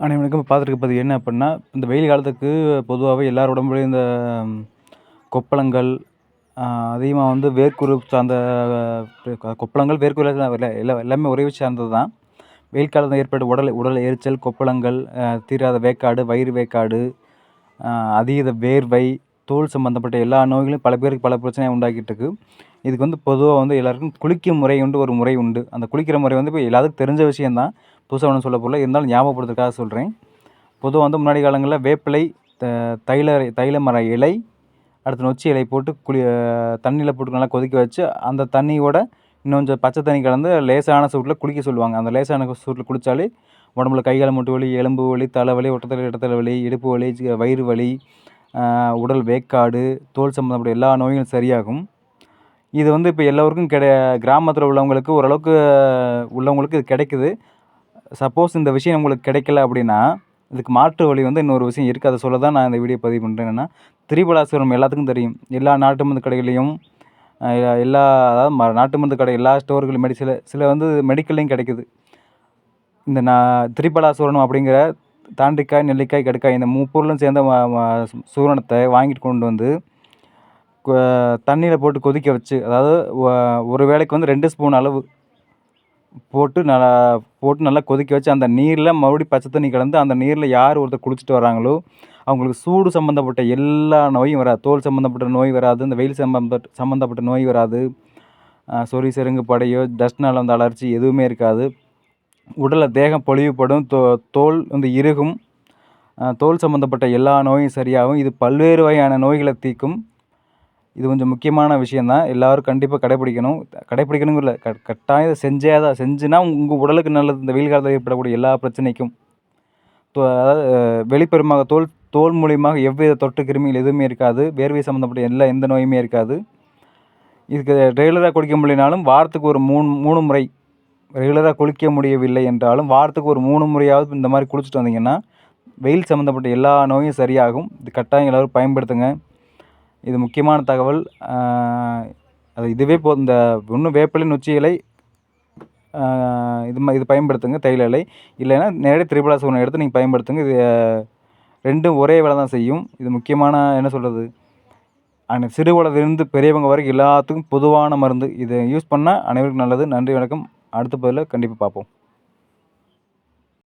அனைவருக்கும் இப்போ என்ன அப்படின்னா இந்த வெயில் காலத்துக்கு பொதுவாகவே எல்லார் உடம்புலையும் இந்த கொப்பளங்கள் அதிகமாக வந்து வேர்க்குரு சார்ந்த கொப்பளங்கள் வேர்க்குரு எல்லாம் எல்லாமே உறைவு சார்ந்தது தான் வெயில் காலத்தில் ஏற்பட்ட உடல் உடல் எரிச்சல் கொப்பளங்கள் தீராத வேக்காடு வயிறு வேக்காடு அதீத வேர்வை தோல் சம்மந்தப்பட்ட எல்லா நோய்களும் பல பேருக்கு பல பிரச்சனையை உண்டாக்கிட்டு இருக்குது இதுக்கு வந்து பொதுவாக வந்து எல்லாருக்கும் குளிக்கும் முறை உண்டு ஒரு முறை உண்டு. அந்த குளிக்கிற முறை வந்து இப்போ எல்லாத்துக்கும் தெரிஞ்ச விஷயந்தான் புதுசாக ஒன்றும் சொல்ல போகல இருந்தாலும் ஞாபகப்படுத்துறதுக்காக சொல்கிறேன் பொதுவாக வந்து முன்னாடி காலங்களில் வேப்பிலை தைல தைல மர இலை அடுத்து நொச்சி இலை போட்டு குளி தண்ணியில் போட்டு நல்லா கொதிக்க வச்சு அந்த தண்ணியோட இன்னும் கொஞ்சம் பச்சை தண்ணி கலந்து லேசான சூட்டில் குளிக்க சொல்லுவாங்க. அந்த லேசான சூட்டில் குளித்தாலே உடம்புல கை முட்டு வலி எலும்பு வலி தலைவலி ஒட்டத்தலை இடத்தலை வலி இடுப்பு வலி வயிறு வலி உடல் வேக்காடு தோல் சம்மந்தப்பட்ட எல்லா நோய்களும் சரியாகும். இது வந்து இப்போ எல்லோருக்கும் கிடை கிராமத்தில் உள்ளவங்களுக்கு ஓரளவுக்கு உள்ளவங்களுக்கு இது கிடைக்குது. சப்போஸ் இந்த விஷயம் உங்களுக்கு கிடைக்கல அப்படின்னா இதுக்கு மாற்று வழி வந்து இன்னொரு விஷயம் இருக்குது அதை சொல்ல தான் நான் இந்த வீடியோ பதிவு பண்ணுறேன் என்னென்னா திரிபலாசுரம் எல்லாத்துக்கும் தெரியும். எல்லா நாட்டு மருந்து கடைகளையும் எல்லா அதாவது ம நாட்டு மருந்து கடை எல்லா ஸ்டோர்களும் மெடி சில சில வந்து மெடிக்கல்லையும் கிடைக்குது. இந்த நான் திரிபலாசுரணம் அப்படிங்கிற தாண்டிக்காய் நெல்லிக்காய் கடுக்காய் இந்த முப்பொருளும் சேர்ந்த சூரணத்தை வாங்கிட்டு கொண்டு வந்து தண்ணியில் போட்டு கொதிக்க வச்சு அதாவது ஒரு வேளைக்கு வந்து ரெண்டு ஸ்பூன் அளவு போட்டு நல்லா போட்டு நல்லா கொதிக்க வச்சு அந்த நீரில் மறுபடியும் பச்சை தண்ணி கலந்து அந்த நீரில் யார் ஒருத்தர் குளிச்சுட்டு வராங்களோ அவங்களுக்கு சூடு சம்மந்தப்பட்ட எல்லா நோயும் வராது. தோல் சம்மந்தப்பட்ட நோய் வராது இந்த வெயில் சம்மந்தப்பட்ட சம்மந்தப்பட்ட நோய் வராது. சொறி செருங்கு படையோ டஸ்ட்னால் வந்த அலர்ஜி எதுவுமே இருக்காது. உடலில் தேகம் பொழிவுப்படும் தோ தோல் வந்து இறுகும். தோல் சம்மந்தப்பட்ட எல்லா நோயும் சரியாகும். இது பல்வேறு வகையான நோய்களை தீர்க்கும். இது கொஞ்சம் முக்கியமான விஷயந்தான் எல்லோரும் கண்டிப்பாக கடைப்பிடிக்கணும். கடைப்பிடிக்கணுங்கிற க கட்டாயம் இதை செஞ்சே தான் செஞ்சுன்னா உங்கள் உடலுக்கு நல்லது. இந்த வெயில் காலத்தில் ஏற்படக்கூடிய எல்லா பிரச்சனைக்கும். அதாவது வெளிப்பெருமாக தோல் தோல் மூலியமாக எவ்வித தொற்று கிருமிகள் எதுவுமே இருக்காது. வேர்வை சம்மந்தப்பட்ட எல்லா எந்த நோயுமே இருக்காது. இதுக்கு ரெகுலராக குடிக்க முடியலனாலும் வாரத்துக்கு ஒரு மூணு மூணு முறை ரெகுலராக குளிக்க முடியவில்லை என்றாலும் வாரத்துக்கு ஒரு மூணு முறையாவது இந்த மாதிரி குளிச்சுட்டு வந்தீங்கன்னா வெயில் சம்மந்தப்பட்ட எல்லா நோயும் சரியாகும். இது கட்டாயம் எல்லோரும் பயன்படுத்துங்க. இது முக்கியமான தகவல். அது இதுவே போ இந்த இன்னும் வேப்பிலை நொச்சி இலை இது இது பயன்படுத்துங்க. தைல இலை. இல்லைன்னா நேரடியாக திரிபுலா சூர்ணம் எடுத்து நீங்கள் பயன்படுத்துங்க. இது ரெண்டும் ஒரே வேலை தான் செய்யும். இது முக்கியமான என்ன சொல்கிறது அந்த சிறு வயதிலிருந்து பெரியவங்க வரைக்கும் எல்லாத்துக்கும் பொதுவான மருந்து. இதை யூஸ் பண்ணால் அனைவருக்கும் நல்லது. நன்றி வணக்கம். அடுத்த பதிலில் கண்டிப்பாக பார்ப்போம்